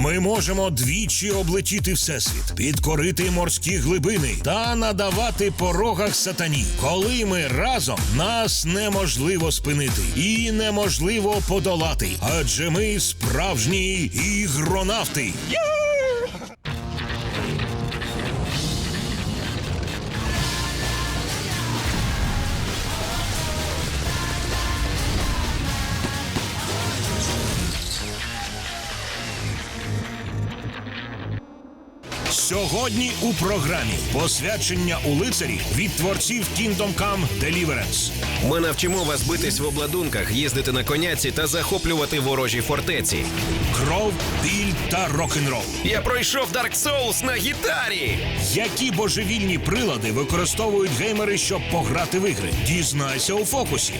Ми можемо двічі облетіти всесвіт, підкорити морські глибини та надавати по рогах сатані. Коли ми разом, нас неможливо спинити і неможливо подолати. Адже ми справжні ігронавти. Сьогодні у програмі посвячення у лицарі від творців Kingdom Come Deliverance. Ми навчимо вас битись в обладунках, їздити на коняці та захоплювати ворожі фортеці. Кров, біль та рок-н-рол. Я пройшов Dark Souls на гітарі. Які божевільні прилади використовують геймери, щоб пограти в ігри? Дізнайся у фокусі.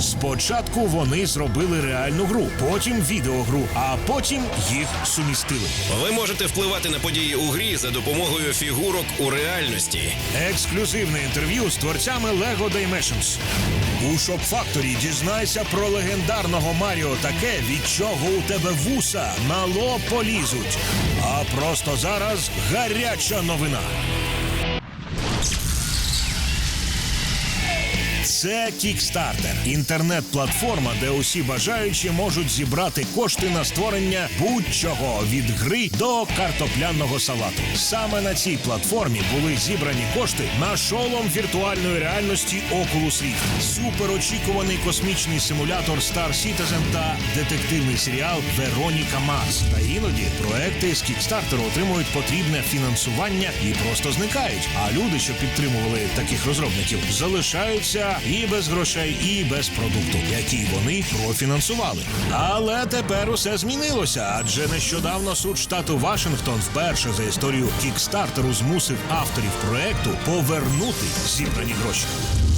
Спочатку вони зробили реальну гру, потім відеогру, а потім їх сумістили. Ви можете впливати на події у грі за допомогою фігурок у реальності. Ексклюзивне інтерв'ю з творцями Lego Dimensions. У Шоп Факторі дізнайся про легендарного Маріо таке, від чого у тебе вуса на лоб полізуть. А просто зараз гаряча новина. Це Kickstarter – інтернет-платформа, де усі бажаючі можуть зібрати кошти на створення будь-чого від гри до картопляного салату. Саме на цій платформі були зібрані кошти на шолом віртуальної реальності Oculus Rift, суперочікуваний космічний симулятор Star Citizen та детективний серіал Вероніка Марс. Та іноді проекти з Kickstarter отримують потрібне фінансування і просто зникають. А люди, що підтримували таких розробників, залишаються і без грошей, і без продукту, який вони профінансували. Але тепер усе змінилося, адже нещодавно суд штату Вашингтон вперше за історію Кікстартеру змусив авторів проекту повернути зібрані гроші.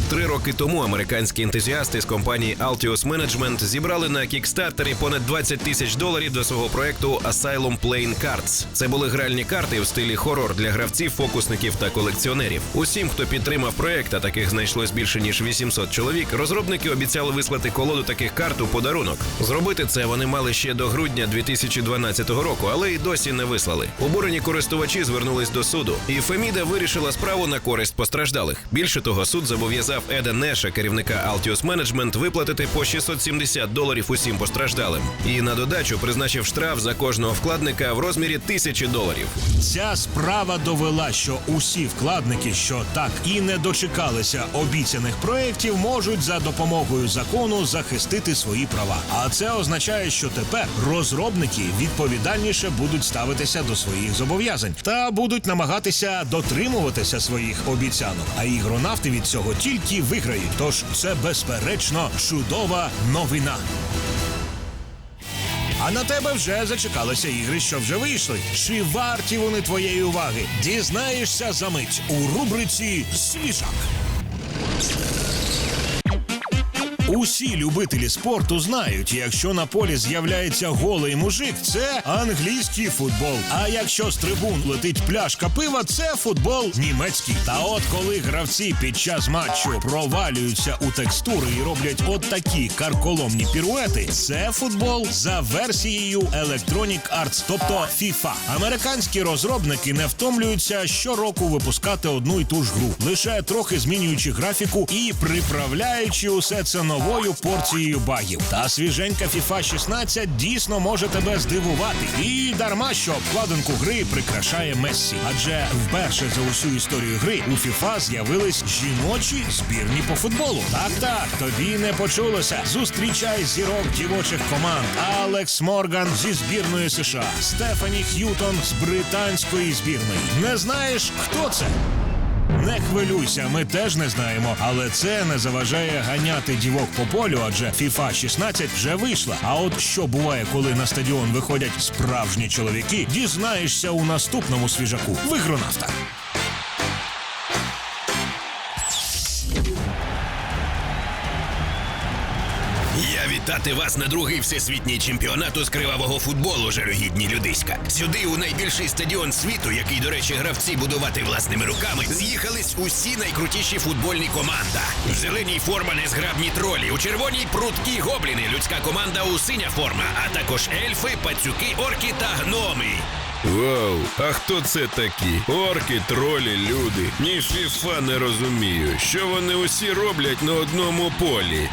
Три роки тому американські ентузіасти з компанії Altius Management зібрали на кікстартері понад 20 тисяч доларів до свого проекту Asylum Playing Cards. Це були гральні карти в стилі хорор для гравців, фокусників та колекціонерів. Усім, хто підтримав проект, а таких знайшлось більше ніж 800 чоловік. Розробники обіцяли вислати колоду таких карт у подарунок. Зробити це вони мали ще до грудня 2012 року, але й досі не вислали. Обурені користувачі звернулись до суду, і Феміда вирішила справу на користь постраждалих. Більше того, суд зобов'язав Еда Неша, керівника Altius Management, виплатити по 670 доларів усім постраждалим. І на додачу призначив штраф за кожного вкладника в розмірі тисячі доларів. Ця справа довела, що усі вкладники, що так і не дочекалися обіцяних проєктів, можуть за допомогою закону захистити свої права. А це означає, що тепер розробники відповідальніше будуть ставитися до своїх зобов'язань та будуть намагатися дотримуватися своїх обіцянок. А ігронавти від цього тільки виграють. Тож це безперечно чудова новина. А на тебе вже зачекалися ігри, що вже вийшли. Чи варті вони твоєї уваги? Дізнаєшся за мить у рубриці Свіжак. Усі любителі спорту знають, якщо на полі з'являється голий мужик, це англійський футбол. А якщо з трибун летить пляшка пива, це футбол німецький. Та от коли гравці під час матчу провалюються у текстури і роблять от такі карколомні піруети, це футбол за версією Electronic Arts, тобто FIFA. Американські розробники не втомлюються щороку випускати одну і ту ж гру, лише трохи змінюючи графіку і приправляючи усе це новою порцією багів. Та свіженька FIFA 16 дійсно може тебе здивувати. І дарма, що обкладинку гри прикрашає Мессі. Адже вперше за усю історію гри у FIFA з'явились жіночі збірні по футболу. Так, так, тобі не почулося. Зустрічай зірок дівочих команд. Алекс Морган зі збірної США, Стефані Х'ютон з британської збірної. Не знаєш, хто це? Не хвилюйся, ми теж не знаємо, але це не заважає ганяти дівок по полю, адже FIFA 16 вже вийшла. А от що буває, коли на стадіон виходять справжні чоловіки, дізнаєшся у наступному свіжаку в вітати вас на другий всесвітній чемпіонат з кривавого футболу, жалюгідні людиська. Сюди, у найбільший стадіон світу, який, до речі, гравці будувати власними руками, з'їхались усі найкрутіші футбольні команда. В зеленій форма незграбні тролі, у червоній прудкі гобліни, людська команда у синя форма, а також ельфи, пацюки, орки та гноми. Вау, а хто це такі? Орки, тролі, люди. Ні фіфа не розумію, що вони усі роблять на одному полі.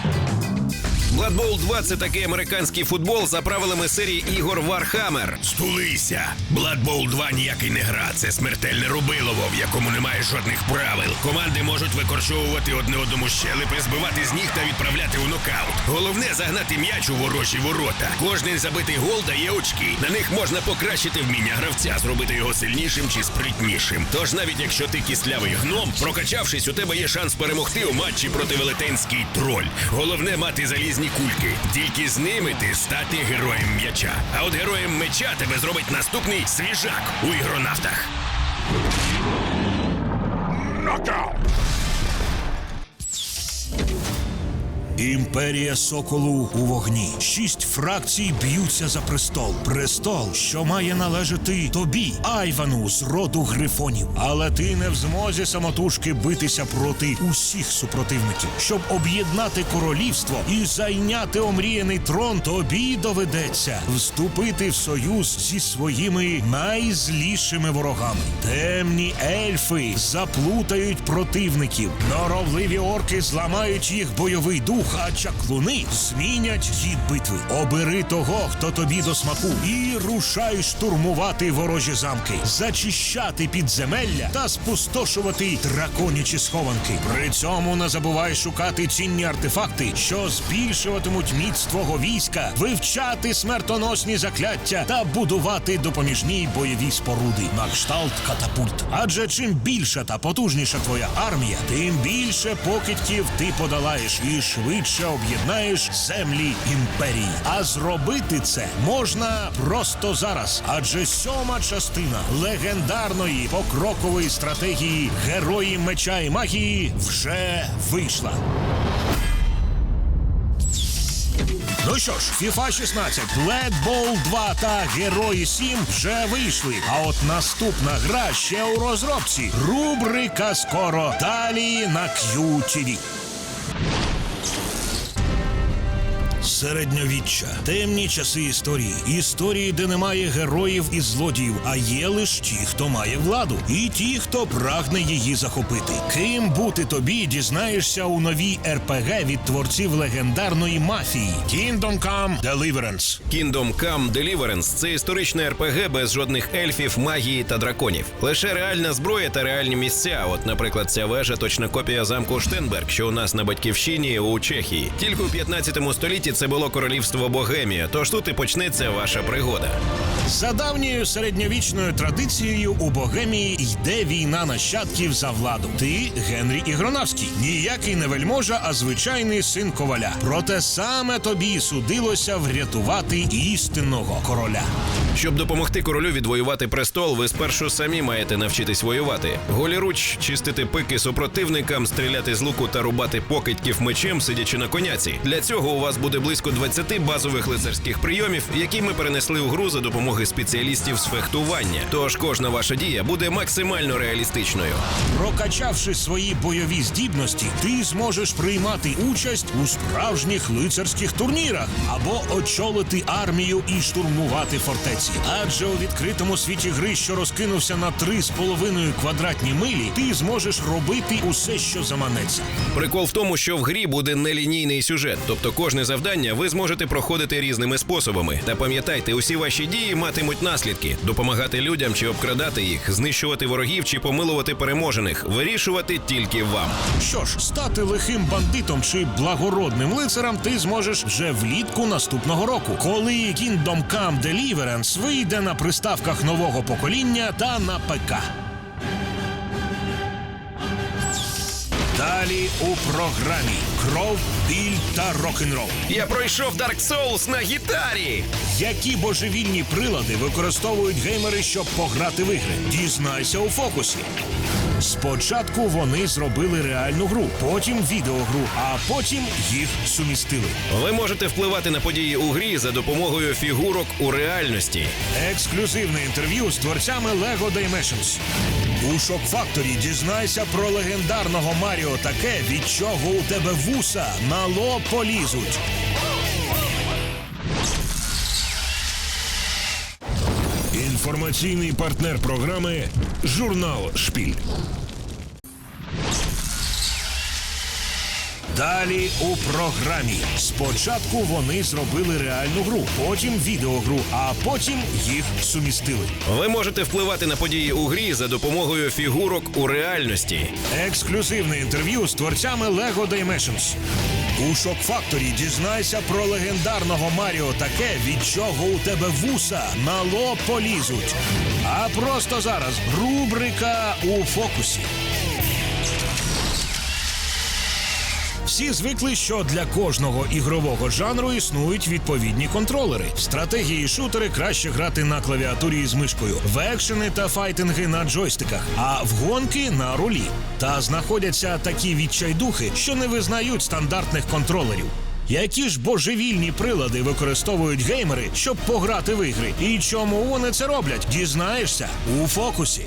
Bowl 2 – це такий американський футбол за правилами серії ігор Warhammer. Стулися! Blood Bowl 2 ніякий не гра. Це смертельне рубилово, в якому немає жодних правил. Команди можуть викорчовувати одне одному щелепи, збивати з ніг та відправляти у нокаут. Головне загнати м'яч у ворожі ворота. Кожний забитий гол дає очки. На них можна покращити вміння гравця, зробити його сильнішим чи спритнішим. Тож навіть якщо ти кислявий гном, прокачавшись, у тебе є шанс перемогти у матчі проти велетенський троль. Головне мати залізні кульки. Тільки з ними ти стати героєм м'яча. А от героєм меча тебе зробить наступний свіжак у ігронавтах. Імперія Соколу у вогні. Шість фракцій б'ються за престол. Престол, що має належати тобі, Айвану з роду грифонів. Але ти не в змозі самотужки битися проти усіх супротивників. Щоб об'єднати королівство і зайняти омріяний трон, тобі доведеться вступити в союз зі своїми найзлішими ворогами. Темні ельфи заплутають противників. Норовливі орки зламають їх бойовий дух, а чаклуни змінять хід битви. Обери того, хто тобі до смаку, і рушай штурмувати ворожі замки, зачищати підземелля та спустошувати драконячі схованки. При цьому не забувай шукати цінні артефакти, що збільшуватимуть міць твого війська, вивчати смертоносні закляття та будувати допоміжні бойові споруди на кшталт катапульт. Адже чим більша та потужніша твоя армія, тим більше покидьків ти подолаєш і швидше об'єднаєш землі імперії. А зробити це можна просто зараз, адже сьома частина легендарної покрокової стратегії Герої меча і магії вже вийшла. Ну що ж, FIFA 16, Blood Bowl 2 та Герої 7 вже вийшли. А от наступна гра ще у розробці. Рубрика скоро далі на QTV. Середньовіччя, темні часи історії, історії, де немає героїв і злодіїв, а є лише ті, хто має владу, і ті, хто прагне її захопити. Ким бути тобі, дізнаєшся у новій РПГ від творців легендарної мафії Kingdom Come Deliverance. Kingdom Come Deliverance – це історичне РПГ без жодних ельфів, магії та драконів. Лише реальна зброя та реальні місця. От, наприклад, ця вежа точна копія замку Штенберг, що у нас на батьківщині у Чехії. Тільки у 15 столітті це було королівство Богемія. Тож тут і почнеться ваша пригода. За давньою середньовічною традицією у Богемії йде війна нащадків за владу. Ти Генрі Ігронавський, ніякий не вельможа, а звичайний син коваля. Проте саме тобі судилося врятувати істинного короля. Щоб допомогти королю відвоювати престол, ви спершу самі маєте навчитись воювати. Голіруч чистити пики супротивникам, стріляти з луку та рубати покидьків мечем, сидячи на коняці. Для цього у вас буде близько 20 базових лицарських прийомів, які ми перенесли у гру за допомогою спеціалістів з фехтування. Тож кожна ваша дія буде максимально реалістичною. Прокачавши свої бойові здібності, ти зможеш приймати участь у справжніх лицарських турнірах або очолити армію і штурмувати фортеці. Адже у відкритому світі гри, що розкинувся на 3,5 квадратні милі, ти зможеш робити усе, що заманеться. Прикол в тому, що в грі буде нелінійний сюжет, тобто кожне завдання ви зможете проходити різними способами. Та пам'ятайте, усі ваші дії матимуть наслідки: допомагати людям чи обкрадати їх, знищувати ворогів чи помилувати переможених. Вирішувати тільки вам. Що ж, стати лихим бандитом чи благородним лицарем ти зможеш вже влітку наступного року, коли Kingdom Come Deliverance вийде на приставках нового покоління та на ПК. Далі у програмі кров, біль та рок-н-рол. Я пройшов Dark Souls на гітарі. Які божевільні прилади використовують геймери, щоб пограти в ігри? Дізнайся у фокусі. Спочатку вони зробили реальну гру, потім відеогру, а потім їх сумістили. Ви можете впливати на події у грі за допомогою фігурок у реальності. Ексклюзивне інтерв'ю з творцями Lego Dimensions. У Шок Факторі дізнайся про легендарного Маріо таке, від чого у тебе вуса на полізуть. Інформаційний партнер програми Журнал Шпіль. Далі у програмі. Спочатку вони зробили реальну гру, потім відеогру, а потім їх сумістили. Ви можете впливати на події у грі за допомогою фігурок у реальності. Ексклюзивне інтерв'ю з творцями Lego Dimensions. У Шок Факторі дізнайся про легендарного Маріо таке, від чого у тебе вуса на лоб полізуть. А просто зараз рубрика у фокусі. Всі звикли, що для кожного ігрового жанру існують відповідні контролери. В стратегії і шутери краще грати на клавіатурі з мишкою, в екшени та файтинги на джойстиках, а в гонки на рулі. Та знаходяться такі відчайдухи, що не визнають стандартних контролерів. Які ж божевільні прилади використовують геймери, щоб пограти в ігри? І чому вони це роблять? Дізнаєшся у фокусі.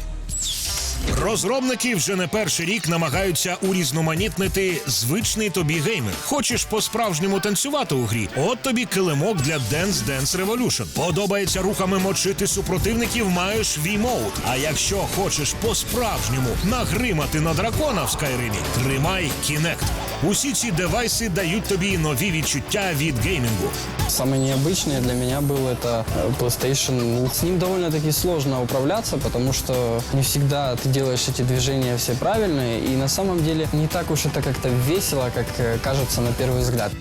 Розробники вже не перший рік намагаються урізноманітнити звичний тобі геймер. Хочеш по-справжньому танцювати у грі? От тобі килимок для Dance Dance Revolution. Подобається рухами мочити супротивників, маєш V-Mode. А якщо хочеш по-справжньому нагримати на дракона в Скайримі, тримай Kinect. Усі ці девайси дають тобі нові відчуття від геймінгу. Самое необычное для меня был это э, PlayStation. С ним довольно-таки сложно управляться, потому что не всегда ты делаешь эти движения все правильные, и на самом деле не так уж это как-то весело, как э, кажется на первый взгляд.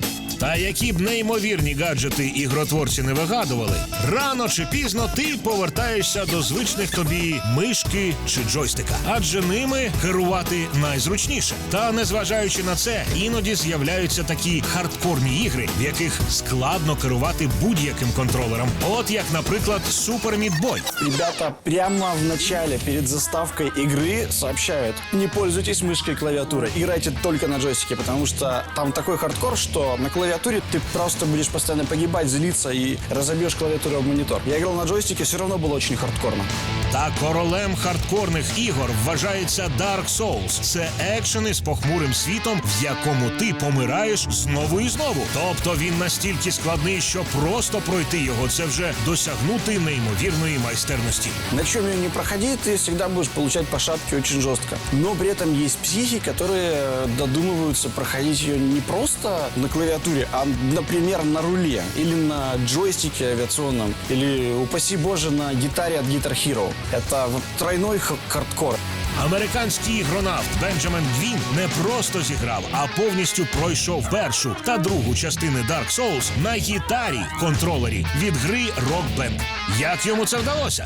Та які б неймовірні гаджети ігротворці не вигадували, рано чи пізно ти повертаєшся до звичних тобі мишки чи джойстика, адже ними керувати найзручніше. Та незважаючи на це, іноді з'являються такі хардкорні ігри, в яких складно керувати будь-яким контролером. От як, наприклад, Super Meat Boy. Ребята прямо в начале, перед заставкой игры, сообщают, не пользуйтесь мышкой и клавиатурой, играйте только на джойстике, потому что там такой хардкор, что на клавиатуре ты просто будешь постоянно погибать, злиться и разобьешь клавиатуру об монитор. Я играл на джойстике, все равно было очень хардкорно. Та королем хардкорних ігор вважається Dark Souls. Це екшени з похмурим світом, в якому ти помираєш знову і знову. Тобто він настільки складний, що просто пройти його це вже досягнути неймовірної майстерності. На чем ее не проходи, ты всегда будешь получать по шапке очень жестко. Но при этом есть психи, которые э, додумываются проходить ее не просто на клавиатуре, а, например, на руле или на джойстике авиационном, или, упаси боже, на гитаре от Guitar Hero. Это вот тройной хардкор. Американський ігронавт Бенджамен Гвін не просто зіграв, а повністю пройшов першу та другу частини Dark Souls на гітарі контролері від гри Rock Band. Як йому це вдалося?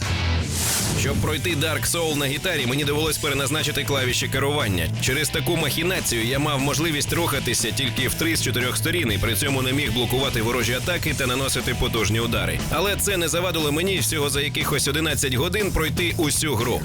Щоб пройти Dark Soul на гітарі, мені довелось переназначити клавіші керування. Через таку махінацію я мав можливість рухатися тільки в три з чотирьох сторін, і при цьому не міг блокувати ворожі атаки та наносити потужні удари. Але це не завадило мені всього за якихось 11 годин пройти усю гру.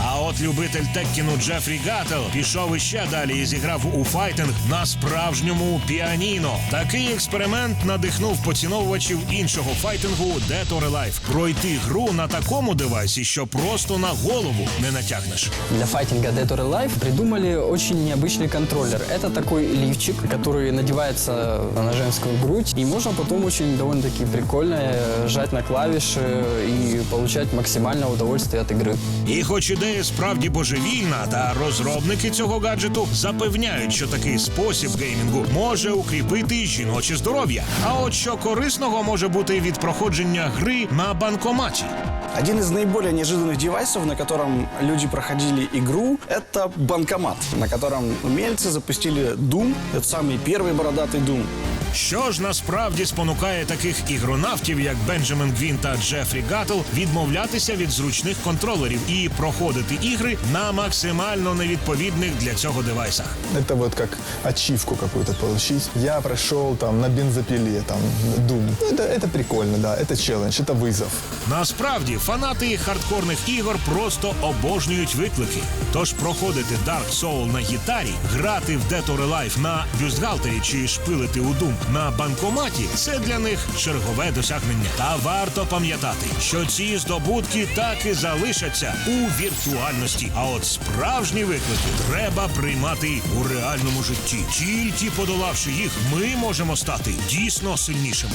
А от любитель Теккіну Джефрі Гаттел пішов іще далі і зіграв у файтинг на справжньому піаніно. Такий експеримент надихнув поціновувачів іншого файтингу Dead or Alive. Пройти гру на такому девайсі, що просто на голову не натягнеш. Для файтинга Dead or Alive придумали очень необычный контроллер. Это такой лифчик, который надевается на женскую грудь, и можно потом очень довольно-таки прикольно э, жать на клавиши и получать максимальное удовольствие от игры. І хоч ідея справді божевільна, та розробники цього гаджету запевняють, що такий спосіб геймінгу може укріпити жіноче здоров'я. А от що корисного може бути від проходження гри на банкоматі. Один из наиболее неожиданных девайсов, на котором люди проходили игру, это банкомат, на котором умельцы запустили Doom, это самый первый бородатый Doom. Що ж насправді спонукає таких ігронавтів, як Бенджамін Гвін та Джефрі Гаттл, відмовлятися від зручних контролерів і проходити ігри на максимально невідповідних для цього девайсах? Это вот как ачивку какую-то получить. Я прошел там на бензопиле, там, Doom. Ну, это, это прикольно, да, это челлендж, это вызов. Насправді фанати хардкорних ігор просто обожнюють виклики. Тож проходити Dark Soul на гітарі, грати в Dead or Alive на бюстгальтері чи шпилити у Doom на банкоматі це для них чергове досягнення. Та варто пам'ятати, що ці здобутки так і залишаться у віртуальності. А от справжні виклики треба приймати у реальному житті. Тільки подолавши їх, ми можемо стати дійсно сильнішими.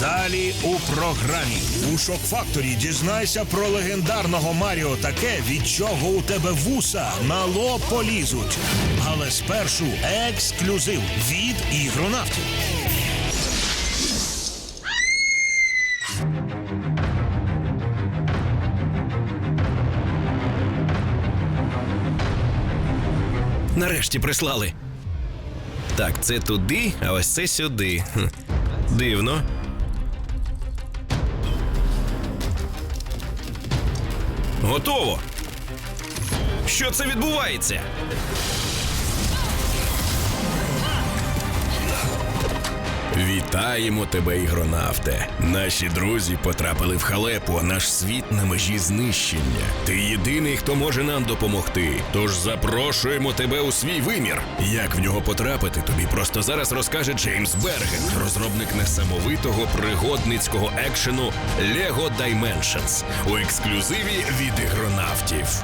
Далі у програмі у Шок Факторі дізнайся про легендарного Маріо таке, від чого у тебе вуса на лоб полізуть. Але спершу ексклюзив від ігронавтів. Нарешті прислали. Так, це туди, а ось це сюди. Дивно. Готово. Що це відбувається? Вітаємо тебе, ігронавте. Наші друзі потрапили в халепу, а наш світ на межі знищення. Ти єдиний, хто може нам допомогти. Тож запрошуємо тебе у свій вимір. Як в нього потрапити, тобі просто зараз розкаже Джеймс Берген, розробник несамовитого пригодницького екшену Lego Dimensions у ексклюзиві від ігронавтів.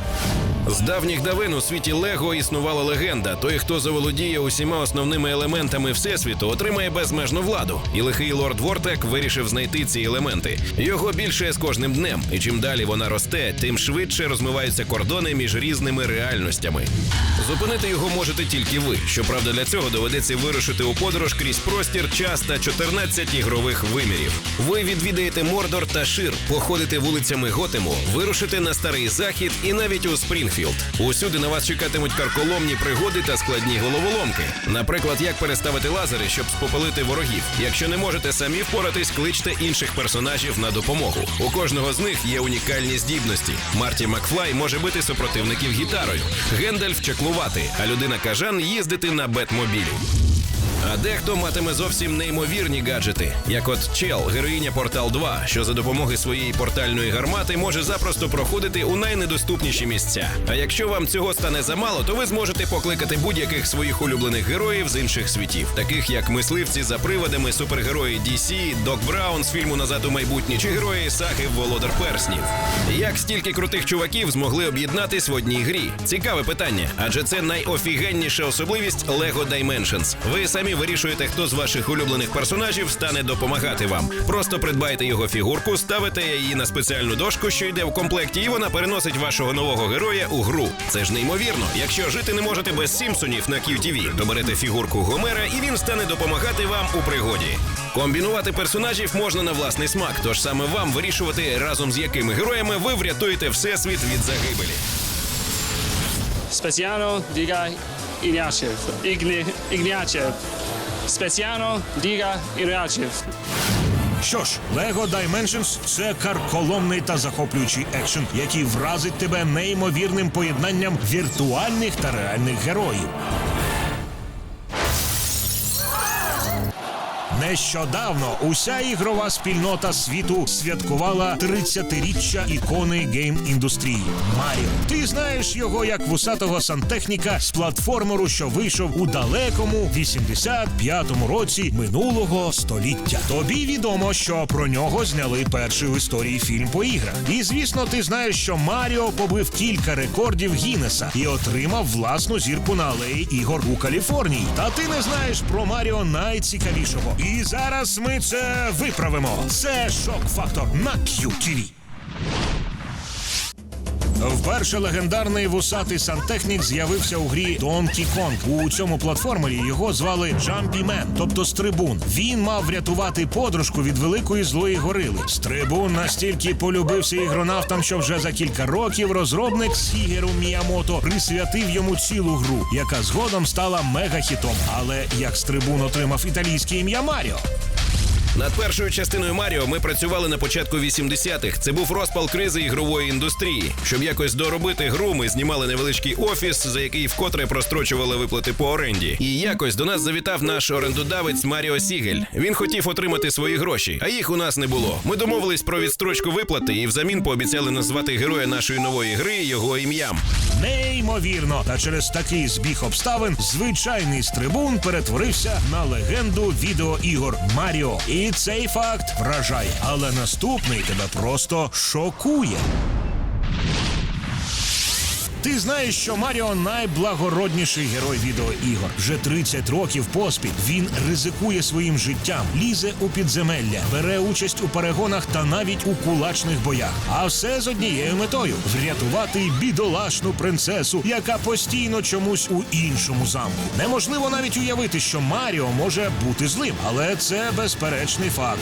З давніх давин у світі Лего існувала легенда: той, хто заволодіє усіма основними елементами всесвіту, отримає безмежну владу. І лихий лорд Вортек вирішив знайти ці елементи. Його більше з кожним днем, і чим далі вона росте, тим швидше розмиваються кордони між різними реальностями. Зупинити його можете тільки ви. Щоправда, для цього доведеться вирушити у подорож крізь простір, час та 14 ігрових вимірів. Ви відвідаєте Мордор та Шир, походите вулицями Готему, вирушите на старий захід і навіть у Спрінгфілд. Усюди на вас чекатимуть карколомні пригоди та складні головоломки. Наприклад, як переставити лазери, щоб спопалити ворогів. Якщо не можете самі впоратись, кличте інших персонажів на допомогу. У кожного з них є унікальні здібності. Марті Макфлай може бити супротивників гітарою, Гендальф чеклувати, а людина кажан їздити на бетмобілі. А дехто матиме зовсім неймовірні гаджети, як от Чел, героїня Портал 2, що за допомоги своєї портальної гармати може запросто проходити у найнедоступніші місця. А якщо вам цього стане замало, то ви зможете покликати будь-яких своїх улюблених героїв з інших світів, таких як мисливці за приводами, супергерої DC, Док Браун з фільму Назад у майбутнє чи герої Саги Володар Перснів. Як стільки крутих чуваків змогли об'єднатись в одній грі? Цікаве питання, адже це найофігенніша особливість Lego Dimensions. Ви самі вирішуєте, хто з ваших улюблених персонажів стане допомагати вам. Просто придбайте його фігурку, ставите її на спеціальну дошку, що йде в комплекті, і вона переносить вашого нового героя у гру. Це ж неймовірно. Якщо жити не можете без Сімпсонів на QTV, то берете фігурку Гомера, і він стане допомагати вам у пригоді. Комбінувати персонажів можна на власний смак, тож саме вам вирішувати разом з якими героями ви врятуєте всесвіт від загибелі. Speciano diga Ignatiev. Igni, Ignatiev. Діга і Реачів. Що ж, Lego Dimensions – це карколомний та захоплюючий екшен, який вразить тебе неймовірним поєднанням віртуальних та реальних героїв. Нещодавно уся ігрова спільнота світу святкувала 30-річчя ікони гейм-індустрії Маріо. Ти знаєш його як вусатого сантехніка з платформеру, що вийшов у далекому 85-му році минулого століття. Тобі відомо, що про нього зняли перший у історії фільм по іграх. І звісно, ти знаєш, що Маріо побив кілька рекордів Гіннеса і отримав власну зірку на алеї ігор у Каліфорнії. Та ти не знаєш про Маріо найцікавішого. І зараз ми це виправимо. Це шок фактор на QTV. Вперше легендарний вусатий сантехнік з'явився у грі Donkey Kong. У цьому платформері його звали Jumpy Man, тобто Стрибун. Він мав врятувати подружку від великої злої горили. Стрибун настільки полюбився ігронавтам, що вже за кілька років розробник Сігеру Міямото присвятив йому цілу гру, яка згодом стала мегахітом. Але як Стрибун отримав італійське ім'я Маріо. Над першою частиною Маріо ми працювали на початку 80-х. Це був розпал кризи ігрової індустрії. Щоб якось доробити гру, ми знімали невеличкий офіс, за який вкотре прострочували виплати по оренді. І якось до нас завітав наш орендодавець Маріо Сігель. Він хотів отримати свої гроші, а їх у нас не було. Ми домовились про відстрочку виплати і взамін пообіцяли назвати героя нашої нової гри його ім'ям. Неймовірно, та через такий збіг обставин звичайний стрибун перетворився на легенду відеоігор Маріо. І цей факт вражає, але наступний тебе просто шокує. Ти знаєш, що Маріо найблагородніший герой відеоігор. Вже 30 років поспіль він ризикує своїм життям, лізе у підземелля, бере участь у перегонах та навіть у кулачних боях. А все з однією метою врятувати бідолашну принцесу, яка постійно чомусь у іншому замку. Неможливо навіть уявити, що Маріо може бути злим, але це безперечний факт.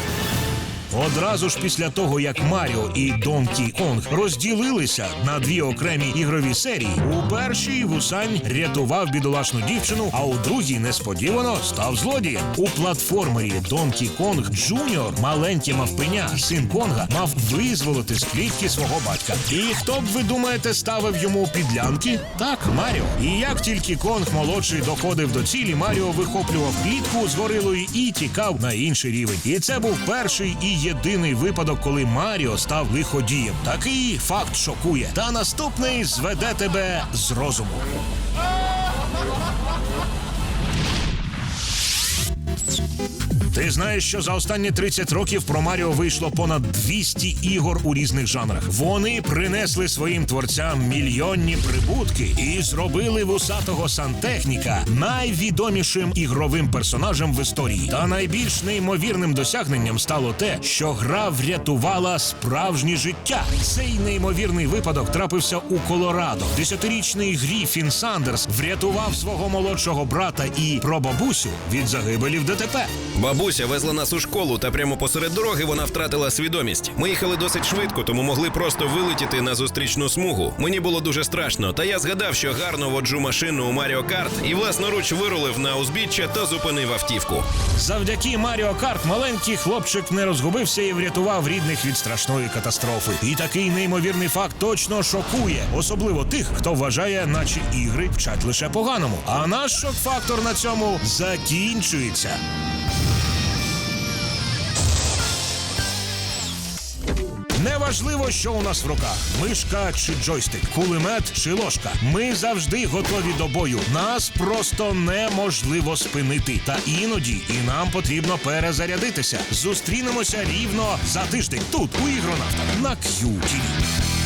Одразу ж після того, як Маріо і Донкі Конг розділилися на дві окремі ігрові серії, у першій Вусань рятував бідолашну дівчину, а у другій несподівано став злодієм. У платформері Донкі Конг Джуніор, маленьке мавпеня, син Конга, мав визволити з клітки свого батька. І хто б ви думаєте, ставив йому підлянки? Так, Маріо. І як тільки Конг молодший доходив до цілі, Маріо вихоплював клітку з горилою і тікав на інший рівень. І це був перший і єдиний випадок, коли Маріо став лиходієм. Такий факт шокує. Та наступний зведе тебе з розуму. Ти знаєш, що за останні 30 років про Маріо вийшло понад 200 ігор у різних жанрах. Вони принесли своїм творцям мільйонні прибутки і зробили вусатого сантехніка найвідомішим ігровим персонажем в історії. Та найбільш неймовірним досягненням стало те, що гра врятувала справжнє життя. Цей неймовірний випадок трапився у Колорадо. Десятирічний Гріфін Сандерс врятував свого молодшого брата і прабабусю від загибелі в ДТП. Бабуся везла нас у школу, та прямо посеред дороги вона втратила свідомість. Ми їхали досить швидко, тому могли просто вилетіти на зустрічну смугу. Мені було дуже страшно, та я згадав, що гарно воджу машину у Маріо Карт і власноруч вирулив на узбіччя та зупинив автівку. Завдяки Маріо Карт маленький хлопчик не розгубився і врятував рідних від страшної катастрофи. І такий неймовірний факт точно шокує, особливо тих, хто вважає, наче ігри вчать лише поганому. А наш шок-фактор на цьому закінчується. Неважливо, що у нас в руках: мишка чи джойстик, кулемет чи ложка. Ми завжди готові до бою. Нас просто неможливо спинити. Та іноді і нам потрібно перезарядитися. Зустрінемося рівно за тиждень тут у ігронавтах на QTV.